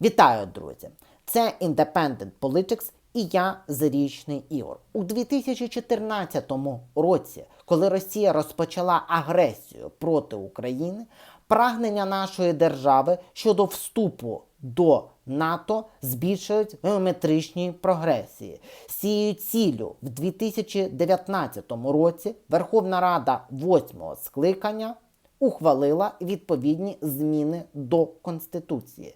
Вітаю, друзі! Це Independent Politics і я Зарічний Ігор. У 2014 році, коли Росія розпочала агресію проти України, прагнення нашої держави щодо вступу до НАТО збільшують в геометричній прогресії. З цією ціллю в 2019 році Верховна Рада 8 скликання ухвалила відповідні зміни до Конституції.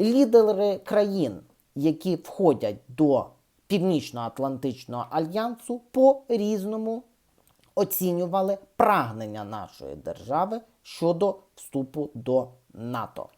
Лідери країн, які входять до Північно-Атлантичного альянсу, по різному оцінювали прагнення нашої держави щодо вступу до НАТО.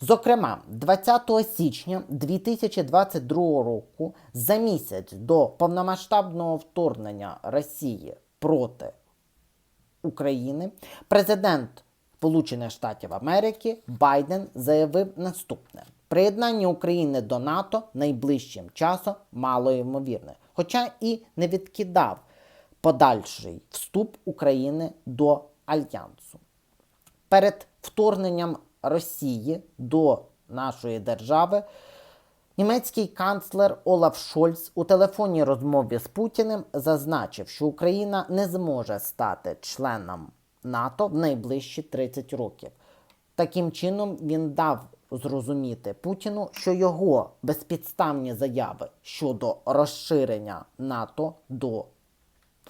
Зокрема, 20 січня 2022 року, за місяць до повномасштабного вторгнення Росії проти України, президент Сполучених Штатів Америки Байден заявив наступне: приєднання України до НАТО найближчим часом мало ймовірне, хоча і не відкидав подальший вступ України до Альянсу. Перед вторгненням Росії до нашої держави Німецький канцлер Олаф Шольц у телефонній розмові з Путіним зазначив, що Україна не зможе стати членом НАТО в найближчі 30 років. Таким чином він дав зрозуміти Путіну, що його безпідставні заяви щодо розширення НАТО до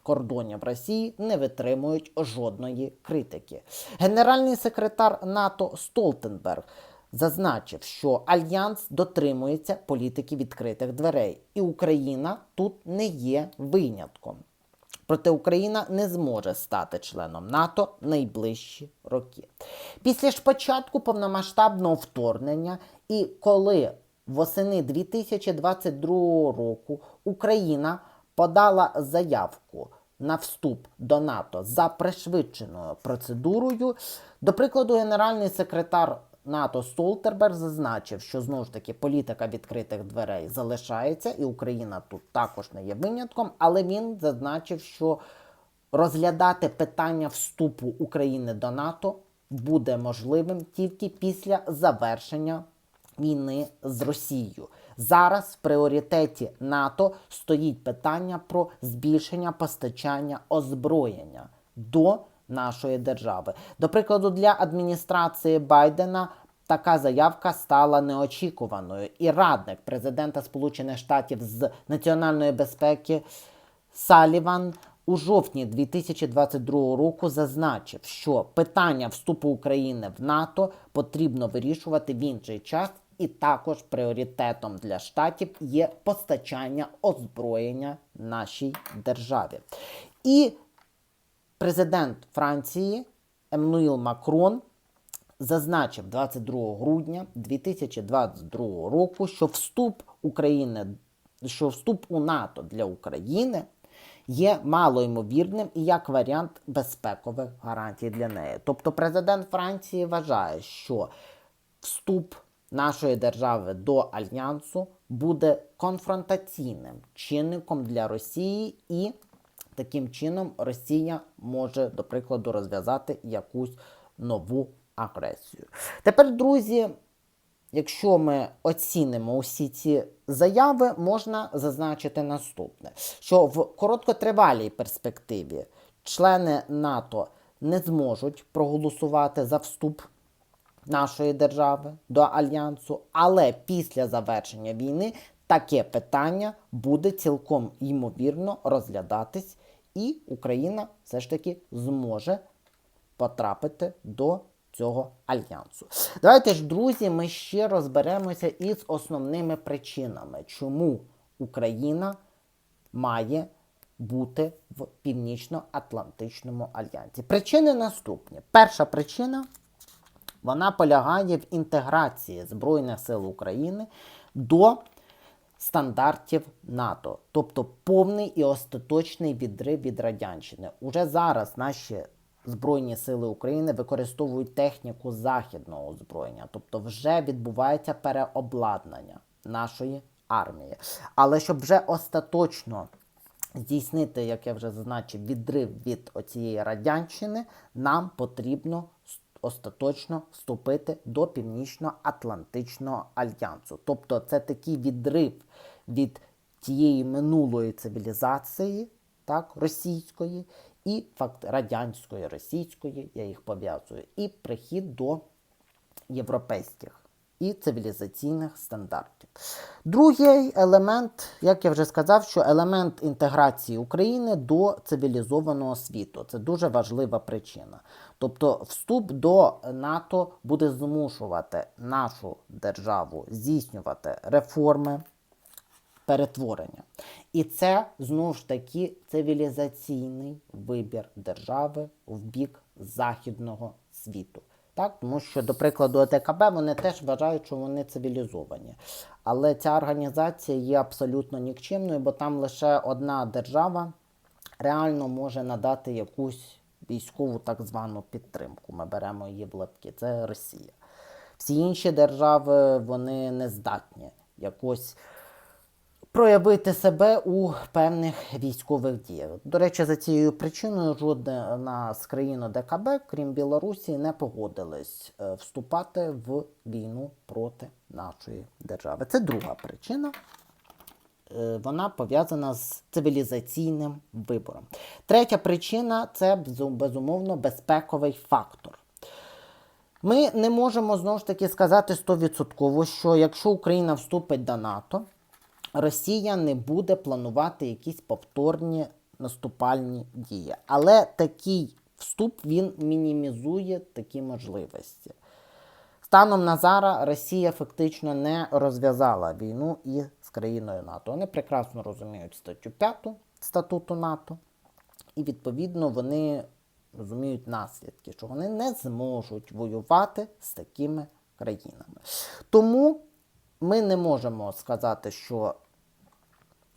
кордонів Росії не витримують жодної критики. Генеральний секретар НАТО Столтенберг зазначив, що альянс дотримується політики відкритих дверей, і Україна тут не є винятком. Проте Україна не зможе стати членом НАТО найближчі роки. Після ж початку повномасштабного вторгнення, і коли восени 2022 року Україна подала заявку на вступ до НАТО за пришвидшеною процедурою, до прикладу, генеральний секретар НАТО Столтерберг зазначив, що знову ж таки політика відкритих дверей залишається, і Україна тут також не є винятком, але він зазначив, що розглядати питання вступу України до НАТО буде можливим тільки після завершення війни з Росією. Зараз в пріоритеті НАТО стоїть питання про збільшення постачання озброєння до нашої держави. До прикладу, для адміністрації Байдена така заявка стала неочікуваною. І радник президента Сполучених Штатів з національної безпеки Саліван у жовтні 2022 року зазначив, що питання вступу України в НАТО потрібно вирішувати в інший час. І також пріоритетом для штатів є постачання озброєння нашій державі. І президент Франції Еммануїл Макрон зазначив 22 грудня 2022 року, що вступ України, що вступ у НАТО для України є малоймовірним і як варіант безпекових гарантій для неї. Тобто, президент Франції вважає, що вступ нашої держави до альянсу буде конфронтаційним чинником для Росії і Таким чином, Росія може, до прикладу, розв'язати якусь нову агресію. Тепер, друзі, якщо ми оцінимо усі ці заяви, можна зазначити наступне: що в короткотривалій перспективі члени НАТО не зможуть проголосувати за вступ нашої держави до альянсу, але після завершення війни таке питання буде цілком ймовірно розглядатись, і Україна все ж таки зможе потрапити до цього альянсу. Давайте ж, друзі, ми ще розберемося із основними причинами, чому Україна має бути в Північно-Атлантичному альянсі. Причини наступні. Перша причина вона полягає в інтеграції Збройних сил України до стандартів НАТО, тобто повний і остаточний відрив від радянщини. Уже зараз наші Збройні сили України використовують техніку західного озброєння, тобто вже відбувається переобладнання нашої армії. Але щоб вже остаточно здійснити, як я вже зазначив, відрив від оцієї радянщини, нам потрібно остаточно вступити до Північно-Атлантичного альянсу. Тобто це такий відрив від тієї минулої цивілізації, так, російської, і факт радянської, російської, я їх пов'язую, і прихід до європейських і цивілізаційних стандартів. Другий елемент, як я вже сказав, що елемент інтеграції України до цивілізованого світу. Це дуже важлива причина. Тобто, вступ до НАТО буде змушувати нашу державу здійснювати реформи. Перетворення. І це знову ж таки цивілізаційний вибір держави в бік західного світу. Так? Тому що, до прикладу, ОТКБ вони теж вважають, що вони цивілізовані. Але ця організація є абсолютно нікчемною, бо там лише одна держава реально може надати якусь військову так звану підтримку. Ми беремо її в лапки. Це Росія. Всі інші держави вони не здатні якось проявити себе у певних військових діях. До речі, за цією причиною жодна з країн ДКБ, крім Білорусі, не погодились е, вступати в війну проти нашої держави. Це друга причина. Е, Вона пов'язана з цивілізаційним вибором. Третя причина це безумовно безпековий фактор. Ми не можемо знову ж таки сказати 100%, що якщо Україна вступить до НАТО, Росія не буде планувати якісь повторні наступальні дії. Але такий вступ він мінімізує такі можливості. Станом на зараз Росія фактично не розв'язала війну із країною НАТО. Вони прекрасно розуміють статтю 5 статуту НАТО, і відповідно вони розуміють наслідки, що вони не зможуть воювати з такими країнами. Тому ми не можемо сказати, що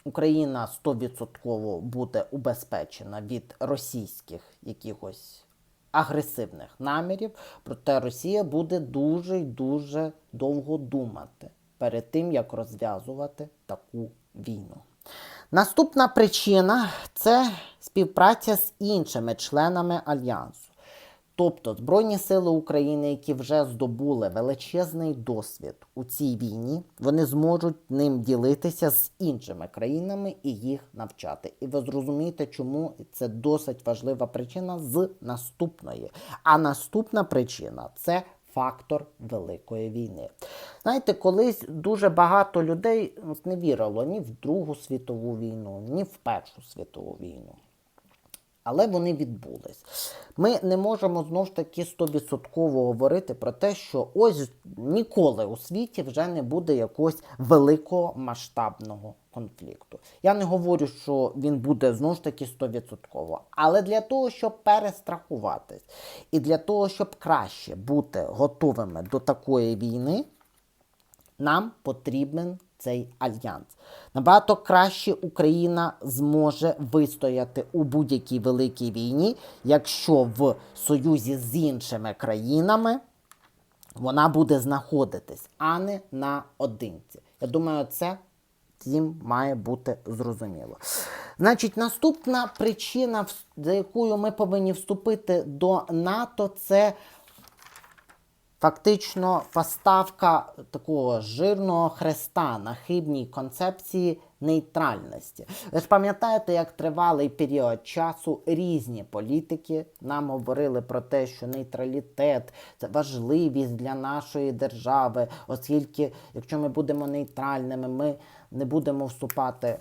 Україна 100% буде убезпечена від російських якихось агресивних намірів, проте Росія буде дуже й дуже довго думати перед тим, як розв'язувати таку війну. Наступна причина це співпраця з іншими членами альянсу. Тобто Збройні сили України, які вже здобули величезний досвід у цій війні, вони зможуть ним ділитися з іншими країнами і їх навчати. І ви зрозумієте, чому це досить важлива причина з наступної. А наступна причина це фактор Великої війни. Знаєте, колись дуже багато людей не вірило ні в Другу світову війну, ні в Першу світову війну але вони відбулись. Ми не можемо знову ж таки 100% говорити про те, що ось ніколи у світі вже не буде якогось великого масштабного конфлікту. Я не говорю, що він буде знову ж таки 100%. Але для того, щоб перестрахуватись, і для того, щоб краще бути готовими до такої війни, нам потрібен цей альянс. Набагато краще Україна зможе вистояти у будь-якій великій війні, якщо в союзі з іншими країнами вона буде знаходитись, а не наодинці. Я думаю, це всім має бути зрозуміло. Значить, наступна причина, за якою ми повинні вступити до НАТО, це фактично поставка такого жирного хреста на хибній концепції нейтральності. Ви ж пам'ятаєте, як тривалий період часу різні політики нам говорили про те, що нейтралітет це важливість для нашої держави, оскільки, якщо ми будемо нейтральними, ми не будемо вступати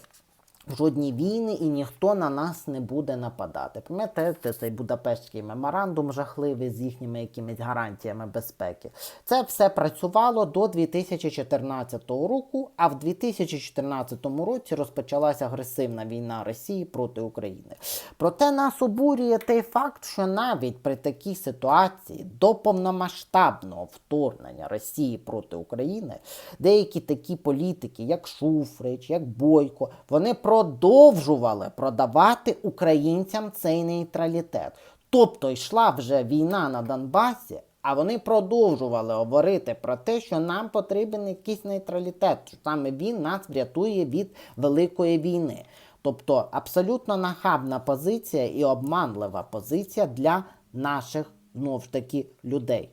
жодні війни і ніхто на нас не буде нападати. Пам'ятаєте цей Будапештський меморандум жахливий з їхніми якимись гарантіями безпеки. Це все працювало до 2014 року, а в 2014 році розпочалася агресивна війна Росії проти України. Проте нас обурює той факт, що навіть при такій ситуації до повномасштабного вторгнення Росії проти України деякі такі політики, як Шуфрич, як Бойко, вони продовжували продавати українцям цей нейтралітет. Тобто йшла вже війна на Донбасі, а вони продовжували говорити про те, що нам потрібен якийсь нейтралітет, що саме він нас врятує від великої війни. Тобто абсолютно нахабна позиція і обманлива позиція для наших знов ж таки людей.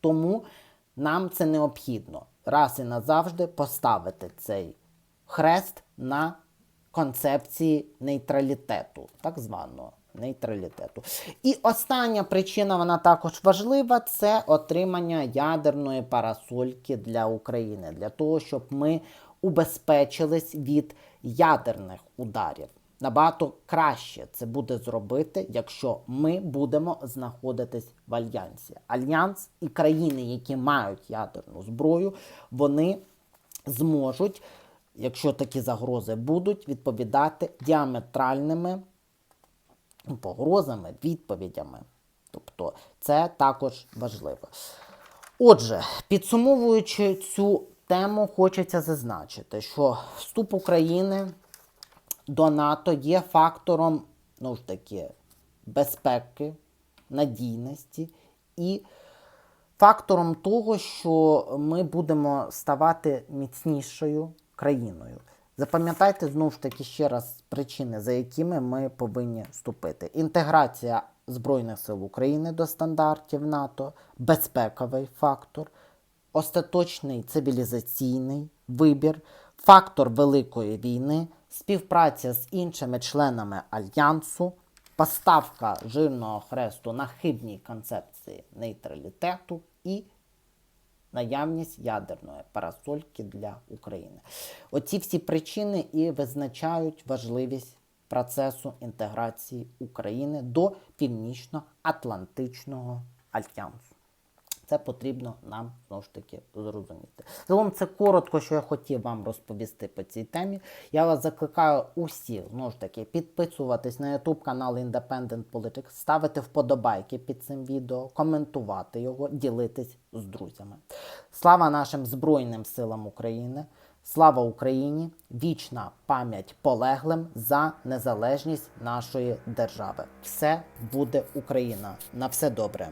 Тому нам це необхідно раз і назавжди поставити цей хрест на концепції нейтралітету, так званого нейтралітету. І остання причина, вона також важлива, це отримання ядерної парасольки для України, для того, щоб ми убезпечились від ядерних ударів. Набагато краще це буде зробити, якщо ми будемо знаходитись в альянсі. Альянс і країни, які мають ядерну зброю, вони зможуть, якщо такі загрози будуть, відповідати діаметральними погрозами, відповідями. Тобто це також важливо. Отже, підсумовуючи цю тему, хочеться зазначити, що вступ України до НАТО є фактором ну ж таки, безпеки, надійності і фактором того, що ми будемо ставати міцнішою країною. Запам'ятайте знову ж таки ще раз причини, за якими ми повинні вступити. Інтеграція Збройних сил України до стандартів НАТО, безпековий фактор, остаточний цивілізаційний вибір, фактор Великої війни, співпраця з іншими членами альянсу, поставка жирного хресту на хибній концепції нейтралітету. І наявність ядерної парасольки для України. Оці всі причини і визначають важливість процесу інтеграції України до Північно-Атлантичного альянсу. Це потрібно нам знову ж таки зрозуміти. Загалом це коротко, що я хотів вам розповісти по цій темі. Я вас закликаю усіх знову ж таки підписуватись на YouTube канал Independent Politics, ставити вподобайки під цим відео, коментувати його, ділитись з друзями. Слава нашим Збройним силам України! Слава Україні! Вічна пам'ять полеглим за незалежність нашої держави. Все буде Україна. На все добре.